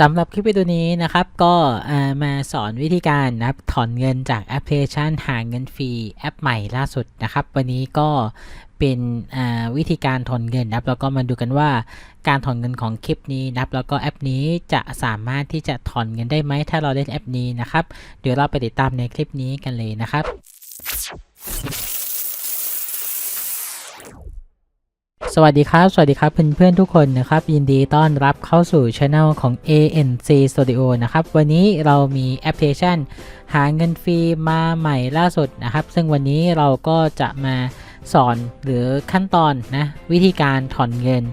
สำหรับคลิปวิดีโอนี้นะครับก็มาสอนวิธีการนะครับถอนเงินจากแอปพลิเคชันหาเงินฟรีแอปใหม่ล่าสุดนะครับ วันนี้ก็เป็นวิธีการถอนเงินนะครับแล้วก็มาดูกันว่าการถอนเงินของคลิปนี้นะครับ แล้วก็แอปนี้จะสามารถที่จะถอนเงินได้ไหมถ้าเราเล่นแอปนี้นะครับ เดี๋ยวเราไปติดตามในคลิปนี้กันเลยนะครับ สวัสดีครับ สวัสดีครับเพื่อนๆทุกคนนะครับ ยินดีต้อนรับเข้าสู่ช anel ของ ANC Studio นะครับ วันนี้เรามีแอปพลิเคชัน หาเงินฟรีมาใหม่ล่าสุดนะครับ ซึ่งวันนี้เราก็จะมาสอนหรือขั้นตอนนะ วิธีการถอนเงิน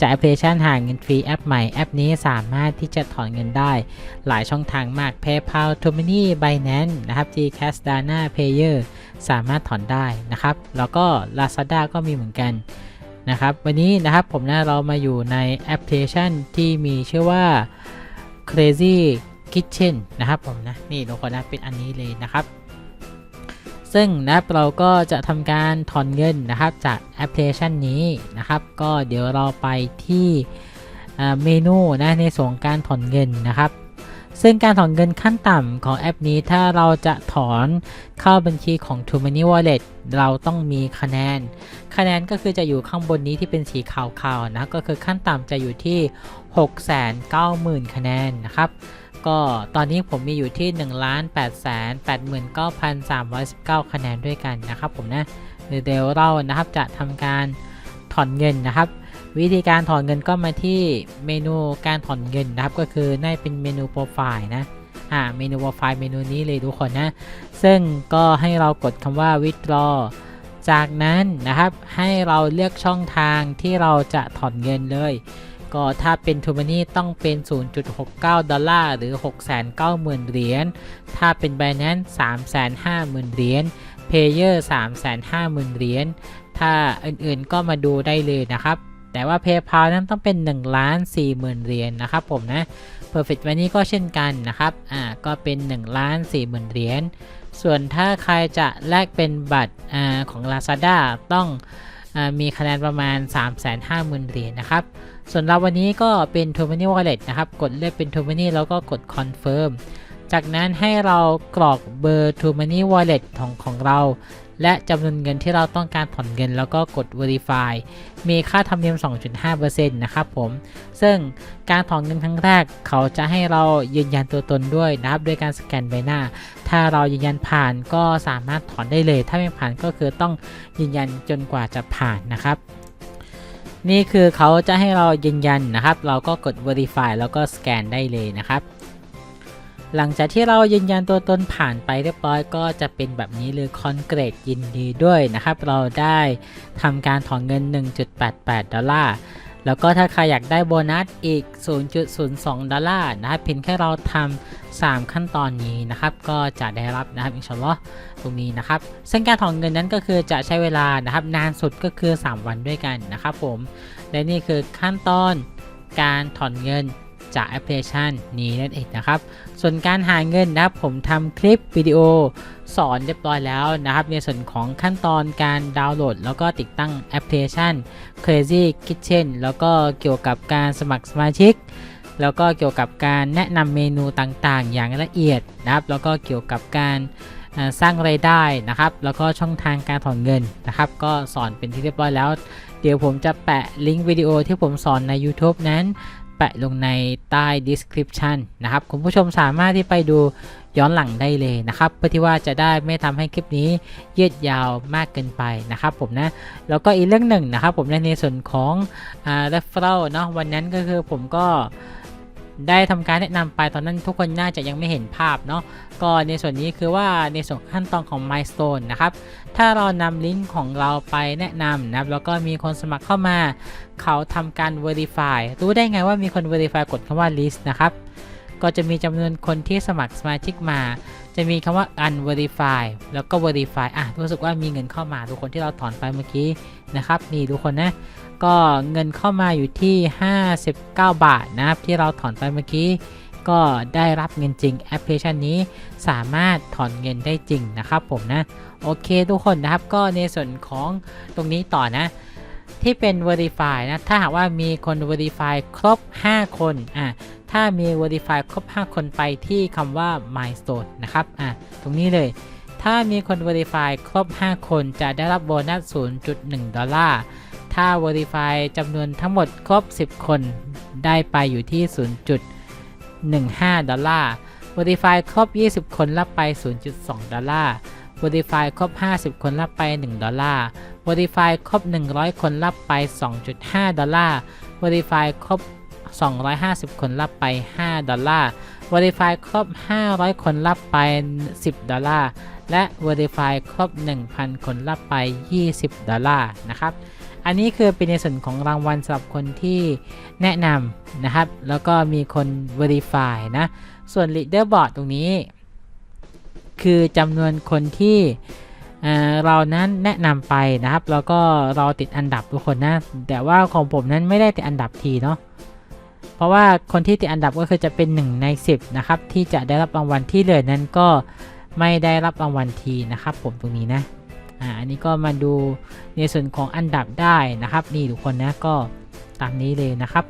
จากแอปพลิเคชันหาเงินฟรีแอปใหม่แอปนี้สามารถที่จะถอนเงินได้ หลายช่องทางมาก PayPal t o m o n y Binance นะครับ Gcash Dana Payer สามารถถอนได้นะครับ แล้วก็ Lazada ก็มีเหมือนกัน นะครับ วันนี้นะครับผมนะเรามาอยู่ในแอปพลิเคชันที่มีชื่อว่า Crazy Kitchen นะครับผมนะนี่ทุกคนนะเป็นอันนี้เลยนะครับ ซึ่งนะรเราก็จะทำการถอนเงินนะครับจากแอปพลิเคชันนี้นะครับ ก็เดี๋ยวเราไปที่เมนูนะในส่วนการถอนเงินนะครับ ซึ่งการถอนเงินขั้นต่ำของแอปนี้ถ้าเราจะถอนเข้าบัญชีของ t o m o n y Wallet เราต้องมีคะแนน คะแนนก็คือจะอยู่ข้างบนนี้ที่เป็นสีขาวๆนะ ก็คือขั้นต่ำจะอยู่ที่ 690,000 คะแนนนะครับ ก็ตอนนี้ผมมีอยู่ที่ 1 8 8 9 3 1 9 คะแนนด้วยกันนะครับผมนะ เดี๋ยวเรานะครับจะทำการถอนเงินนะครับ วิธีการถอนเงินก็มาที่เมนูการถอนเงินนะครับ ก็คือน่าจะเป็นเมนูโปรไฟล์นะอ่าเมนูโปรไฟล์เมนูนี้เลยทุกคนนะ ซึ่งก็ให้เรากดคำว่า withdraw จากนั้นนะครับให้เราเลือกช่องทางที่เราจะถอนเงินเลย ก็ถ้าเป็น t o m o n y ต้องเป็น 0.69 ดอลลาร์หรือ 690,000 เหรียญ ถ้าเป็น Binance 350,000 เหรียญ Payer 350,000 เหรียญ ถ้าอื่นๆก็มาดูได้เลยนะครับ แต่ว่า PayPal นั้นต้องเป็น1ล้าน40,000เหรียญนะครับผมนะ Perfect Money ก็เช่นกันนะครับ อ่า ก็เป็น1ล้าน40,000เหรียญ ส่วนถ้าใครจะแลกเป็นบัตรอ่าของ Lazada ต้องอามีคะแนนประมาณ 350,000เหรียญนะครับ ส่วนเราวันนี้ก็เป็น t o m o n y Wallet นะครับ กดเลือกเป็น t o m o n y แล้วก็กด Confirm จากนั้นให้เรากรอกเบอร์ t o m o n y Wallet ของของเรา และจำนวนเงินที่เราต้องการถอนเงินแล้วก็กด Verify มีค่าธรรมเนียม 2.5%นะครับผม ซึ่งการถอนเงินครั้งแรกเขาจะให้เรายืนยันตัวตนด้วยนะครับด้วยการสแกนใบหน้า ถ้าเรายืนยันผ่านก็สามารถถอนได้เลย ถ้าไม่ผ่านก็คือต้องยืนยันจนกว่าจะผ่านนะครับนี่คือเขาจะให้เรายืนยันนะครับ เราก็กด Verify แล้วก็สแกนได้เลยนะครับ หลังจากที่เรายืนยันตัวตนผ่านไปเรียบร้อยก็จะเป็นแบบนี้เลยคอนเกรดยินดีด้วยนะครับ เราได้ทำการถอนเงิน 1.88 ดอลลาร์แล้วก็ถ้าใครอยากได้โบนัสอีก 0.02 ดอลลาร์นะครับเพียงแค่เราทำ 3 ขั้นตอนนี้นะครับ ก็จะได้รับนะครับอินชอัลอตรงนี้นะครับ ซึ่งการถอนเงินนั้นก็คือจะใช้เวลานะครับ นานสุดก็คือ 3 วันด้วยกันนะครับผม และนี่คือขั้นตอนการถอนเงิน จากแอปพลิเคชันนี้นั่นเองนะครับ ส่วนการหาเงินนะครับผมทำคลิปวิดีโอสอนเรียบร้อยแล้วนะครับ ในส่วนของขั้นตอนการดาวน์โหลด แล้วก็ติดตั้งแอปพลิเคชัน Crazy Kitchen แล้วก็เกี่ยวกับการสมัครสมาชิก แล้วก็เกี่ยวกับการแนะนำเมนูต่างๆ อย่างละเอียดนะครับ แล้วก็เกี่ยวกับการสร้างไรายได้นะครับ แล้วก็ช่องทางการถอนเงินนะครับ ก็สอนเป็นที่เรียบร้อยแล้ว เดี๋ยวผมจะแปะลิงก์วิดีโอที่ผมสอนใน YouTube นั้น แปะลงในใต้ description นะครับ คุณผู้ชมสามารถที่ไปดูย้อนหลังได้เลยนะครับ เพื่อที่ว่าจะได้ไม่ทำให้คลิปนี้ยืดยาวมากเกินไปนะครับผมนะ แล้วก็อีกเรื่องหนึ่งนะครับผมในในส่วนของอ่า referral เนาะวันนั้นก็คือผมก็ ได้ทำการแนะนำไปตอนนั้นทุกคนน่าจะยังไม่เห็นภาพเนาะก็ในส่วนนี้คือว่าในส่วนขั้นตอนของ milestone นะครับ ถ้าเรานำลิงก์ของเราไปแนะนำนะครับแล้วก็มีคนสมัครเข้ามา เขาทำการ verify รู้ได้ไงว่ามีคน verify กดคำว่า list นะครับก็จะมีจำนวนคนที่สมัครสมาชิกมา จะมีคำว่า unverify แล้วก็ verify อะรู้สึกว่ามีเงินเข้ามาทุกคนที่เราถอนไปเมื่อกี้ นะครับนี่ทุกคนนะก็เงินเข้ามาอยู่ที่ 59 บาทนะครับที่เราถอนไปเมื่อกี้ก็ได้รับเงินจริงแอปพลิเคชันนี้สามารถถอนเงินได้จริงนะครับผมนะโอเคทุกคนนะครับก็ในส่วนของตรงนี้ต่อนะ ที่เป็น Verify นะถ้าหากว่ามีคน Verify ครบ 5 คนอะถ้ามี Verify ครบ 5 คนไปที่คำว่า Milestone นะครับอะตรงนี้เลย ถ้ามีคน Verify ครบ 5 คนจะได้รับโบนัส 0.1 ดอลลาร์ ถ้า Verify จำนวนทั้งหมดครบ 10 คน ได้ไปอยู่ที่ 0.15 ดอลลาร์ Verify ครบ 20 คนรับไป 0.2 ดอลลาร์ Verify ครบ 50 คนรับไป 1 ดอลลาร์ Verify ครบ 100 คนรับไป 2.5 ดอลลาร์ Verify ครบ 250 คนรับไป 5 ดอลลาร์ Verify ครบ 500 คนรับไป 10 ดอลลาร์ และ Verify ครบ 1,000 คนรับไป 20 ดอลลาร์นะครับ อันนี้คือเป็นในส่วนของรางวัลสำหรับคนที่แนะนำนะครับ แล้วก็มีคน Verify นะ ส่วน Leaderboard ตรงนี้ คือจำนวนคนที่เรานั้นแนะนำไปนะครับ แล้วก็เราติดอันดับทุกคนนะ แต่ว่าของผมนั้นไม่ได้ติดอันดับทีเนาะ เพราะว่าคนที่ติดอันดับก็คือจะเป็น 1 ใน 10 นะครับ ที่จะได้รับรางวัลที่เหลือนั้นก็ ไม่ได้รับรางวัลทีนะครับ ผมตรงนี้นะอ่าอันนี้ก็มาดูในส่วนของอันดับได้นะครับ นี่ทุกคนนะก็ตามนี้เลยนะครับ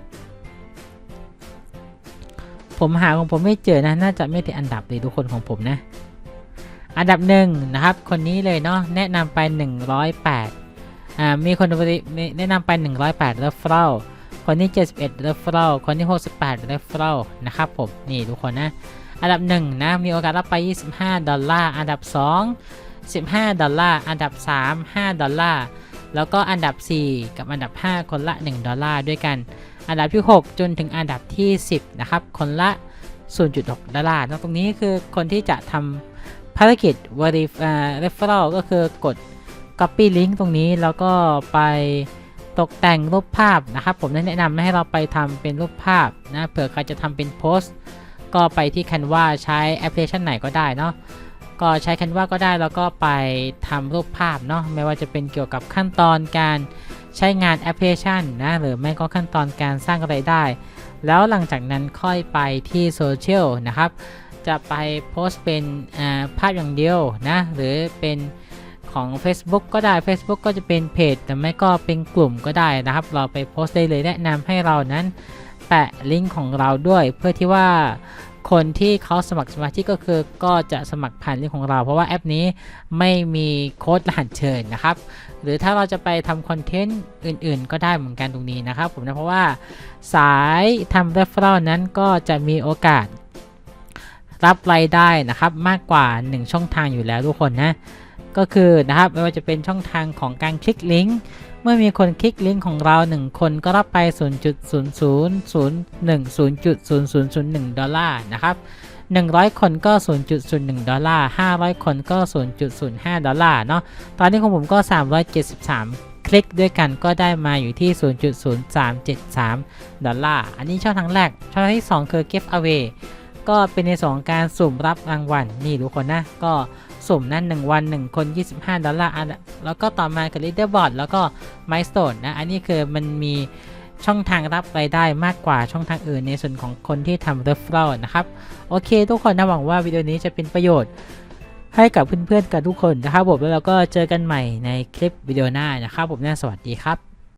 ผมหาของผมไม่เจอนะน่าจะไม่ติดอันดับเลยทุกคนของผมนะ อันดับหนึ่งนะครับ คนนี้เลยเนาะแนะนำไป 108อ่ามีคนแนะนำไป 108แล้วเฝ้าคนที่ 71แล้วเฝ้าคนที่ 68แล้วเฝ้านะครับผม นี่ทุกคนนะ อันดับหนึ่งนะมีโอกาสรับไป 25 ดอลลาร์ อันดับ 2 15 ดอลลาร์ อันดับ 3 5 ดอลลาร์ แล้วก็อันดับ 4 กับอันดับ 5 คนละ 1 ดอลลาร์ด้วยกัน อันดับที่ 6 จนถึงอันดับที่ 10 นะครับ คนละ 0.6 ดอลลาร์นะตรงนี้คือคนที่จะทำภารกิจ verif referral ก็คือกด copy link ตรงนี้แล้วก็ไปตกแต่งรูปภาพนะครับ ผมแนะนำให้เราไปทำเป็นรูปภาพนะ เผื่อใครจะทำเป็นโพสต์ ก็ไปที่ Canva ใช้แอปพลิเคชันไหนก็ได้เนาะก็ใช้ Canva ก็ได้แล้วก็ไปทำรูปภาพเนาะไม่ว่าจะเป็นเกี่ยวกับขั้นตอนการใช้งานแอปพลิเคชันนะหรือไม่ก็ขั้นตอนการสร้างไรายได้ แล้วหลังจากนั้นค่อยไปที่โซเชียลนะครับจะไปโพสต์เป็นภาพอย่างเดียวนะหรือเป็นของ Facebook ก็ได้ Facebook ก็จะเป็นเพจแต่ไม่ก็เป็นกลุ่มก็ได้นะครับ เราไปโพสต์ได้เลยแนะนำให้เรานั้น แปะลิงก์ของเราด้วย เพื่อที่ว่าคนที่เขาสมัครสมาชิกก็คือก็จะสมัครผ่านลิงก์ของเรา เพราะว่าแอปนี้ไม่มีโค้ดรหัสเชิญนะครับ หรือถ้าเราจะไปทำคอนเทนต์อื่นๆ ก็ได้เหมือนกันตรงนี้นะครับ ผมนะเพราะว่าสายทำ referral นั้นก็จะมีโอกาสรับรายได้นะครับมากกว่า 1 ช่องทางอยู่แล้วทุกคนนะ ก็คือนะครับไม่ว่าจะเป็นช่องทางของการคลิกลิงก์เมื่อมีคนคลิกลิงก์ของเรา 1 คนก็รับไป 0.0001 0.0001 ดอลลาร์นะครับ 100 คนก็ 0.01 ดอลลาร์ 500 คนก็ 0.05 ดอลลาร์เนาะ ตอนนี้ของผมก็ 373 คลิกด้วยกันก็ได้มาอยู่ที่ 0.0373 ดอลลาร์ อันนี้ช่องทางแรก ช่องทางที่ 2 คือ Give Away ก็เป็นในสองการสุ่มรับรางวัล นี่ทุกคนนะ ก็ สุ่มนั่น 1 วัน 1 คน 25 ดอลลาร์อันแล้วก็ต่อมากับ Leaderboard แล้วก็ Milestone นะ อันนี้คือมันมีช่องทางรับรายได้มากกว่าช่องทางอื่นในส่วนของคนที่ทำ referral นะครับ โอเค ทุกคนนะหวังว่าวิดีโอนี้จะเป็นประโยชน์ให้กับเพื่อนๆกับทุกคนนะครับผมแล้วเราก็เจอกันใหม่ในคลิปวิดีโอหน้านะครับผมนะสวัสดีครับ